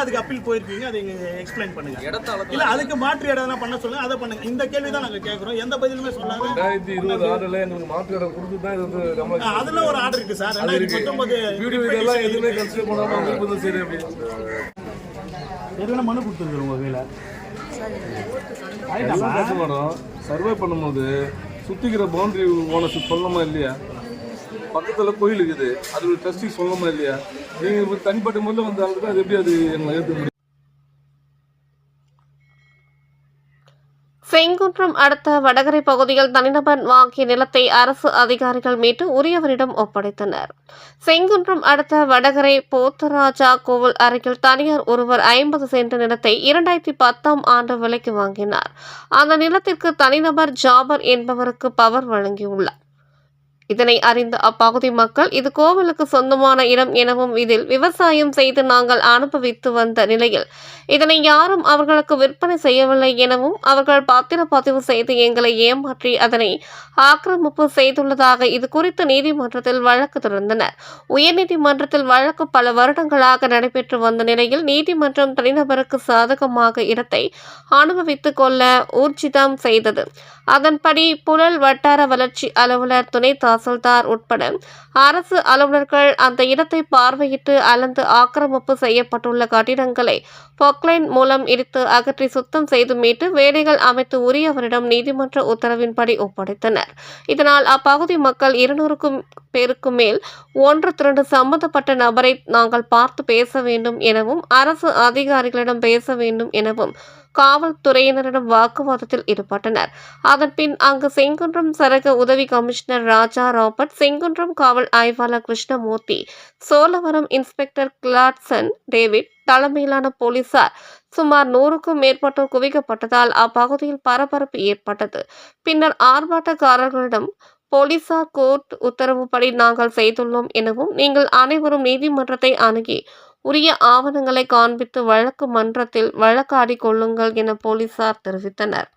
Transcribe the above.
போயிருக்கீங்க அதை எக்ஸ்பிளைன் பண்ணுங்க. இல்ல அதுக்கு மாற்று இடம் பண்ண சொல்லுங்க அதை பண்ணுங்க. இந்த கேள்வி தான் நாங்க கேக்குறோம். எந்த பதிலுமே சொல்லாம ரெண்டாயிரத்தி இருபது ஆறுல எங்களுக்கு மாற்று இடம் கொடுத்து தான் இது அதுல ஒரு ஆர்டர் இருக்கு சார். ரெண்டாயிரத்தி பத்தொன்பது வீடியோ இதெல்லாம் எதுவுமே கன்சிடர் பண்ணாம விருப்பம் சரி அப்படின்னு எதுனா மனு கொடுத்துருக்குறோம் உங்க கையில. சர்வே பண்ணும்போது சுத்திக்கிற பவுண்டரி ஓனர்ஸ் சொல்லணுமா இல்லையா? பக்கத்தில் கோயில் இருக்குது. அது ஒரு ட்ரஸ்டி சொல்லணுமா இல்லையா? நீங்கள் தனிப்பட்ட முறையில் வந்து அது எப்படி அது எங்களை ஏற்க முடியும்? செங்குன்றம் அடுத்த வடகரை பகுதியில் தனிநபர் வாங்கிய நிலத்தை அரசு அதிகாரிகள் மீட்டு உரியவரிடம் ஒப்படைத்தனர். செங்குன்றம் அடுத்த வடகரை போத்தராஜா கோவில் அருகில் தனியார் ஒருவர் ஐம்பது சென்ட் நிலத்தை இரண்டாயிரத்தி பத்தாம் ஆண்டு விலைக்கு வாங்கினார். அந்த நிலத்திற்கு தனிநபர் ஜாபர் என்பவருக்கு பவர் வழங்கியுள்ளார். இதனை அறிந்த அப்பகுதி மக்கள் இது கோவிலுக்கு சொந்தமான இடம் எனவும் இதில் விவசாயம் செய்து நாங்கள் அனுபவித்து வந்த நிலையில் இதனை யாரும் அவர்களுக்கு விற்பனை செய்யவில்லை எனவும் அவர்கள் பத்திரப்பதிவு செய்து எங்களை ஏமாற்றி அதனை ஆக்கிரமிப்பு செய்துள்ளதாக இது குறித்து நீதிமன்றத்தில் வழக்கு தொடர்ந்தனர். உயர்நீதிமன்றத்தில் வழக்கு பல வருடங்களாக நடைபெற்று வந்த நிலையில் நீதிமன்றம் தனிநபருக்கு சாதகமாக இடத்தை அனுபவித்துக் கொள்ள ஊர்ஜிதம் செய்தது. அதன்படி புழல் வட்டார வளர்ச்சி அலுவலர் துணை தாசில்தார் உட்பட அரசு அலுவலர்கள் அந்த இடத்தை பார்வையிட்டு அளந்து ஆக்கிரமிப்பு செய்யப்பட்டுள்ள கட்டிடங்களை பொக்லைன் மூலம் இடித்து அகற்றி சுத்தம் செய்து மீட்டு வேலைகள் அமைத்து உரியவரிடம் நீதிமன்ற உத்தரவின்படி ஒப்படைத்தனர். இதனால் அப்பகுதி மக்கள் இருநூறுக்கும் பேருக்கு மேல் ஒன்று திரண்டு சம்பந்தப்பட்ட நபரை நாங்கள் பார்த்து பேச வேண்டும் எனவும் அரசு அதிகாரிகளிடம் பேச வேண்டும் எனவும் காவல்துறையினரிடம் வாக்குவாதத்தில் ஈடுபட்டனர். அதன்பின் அங்கு செங்குன்றம் சரக உதவி கமிஷனர் ராஜா ராபர்ட் செங்குன்றம் காவல் ஆய்வாளர் Krishnamurthy Cholavaram inspector Gladson David தலைமையிலான போலீசார் சுமார் நூறுக்கும் மேற்பட்டோர் குவிக்கப்பட்டதால் அப்பகுதியில் பரபரப்பு ஏற்பட்டது. பின்னர் ஆர்ப்பாட்டக்காரர்களிடம் போலீசார் கோர்ட் உத்தரவுப்படி நாங்கள் செய்துள்ளோம் எனவும் நீங்கள் அனைவரும் நீதிமன்றத்தை அணுகி உரிய ஆவணங்களை காண்பித்து வழக்கு மன்றத்தில் வழக்காடிக் கொள்ளுங்கள் என போலீசார் தெரிவித்தனர்.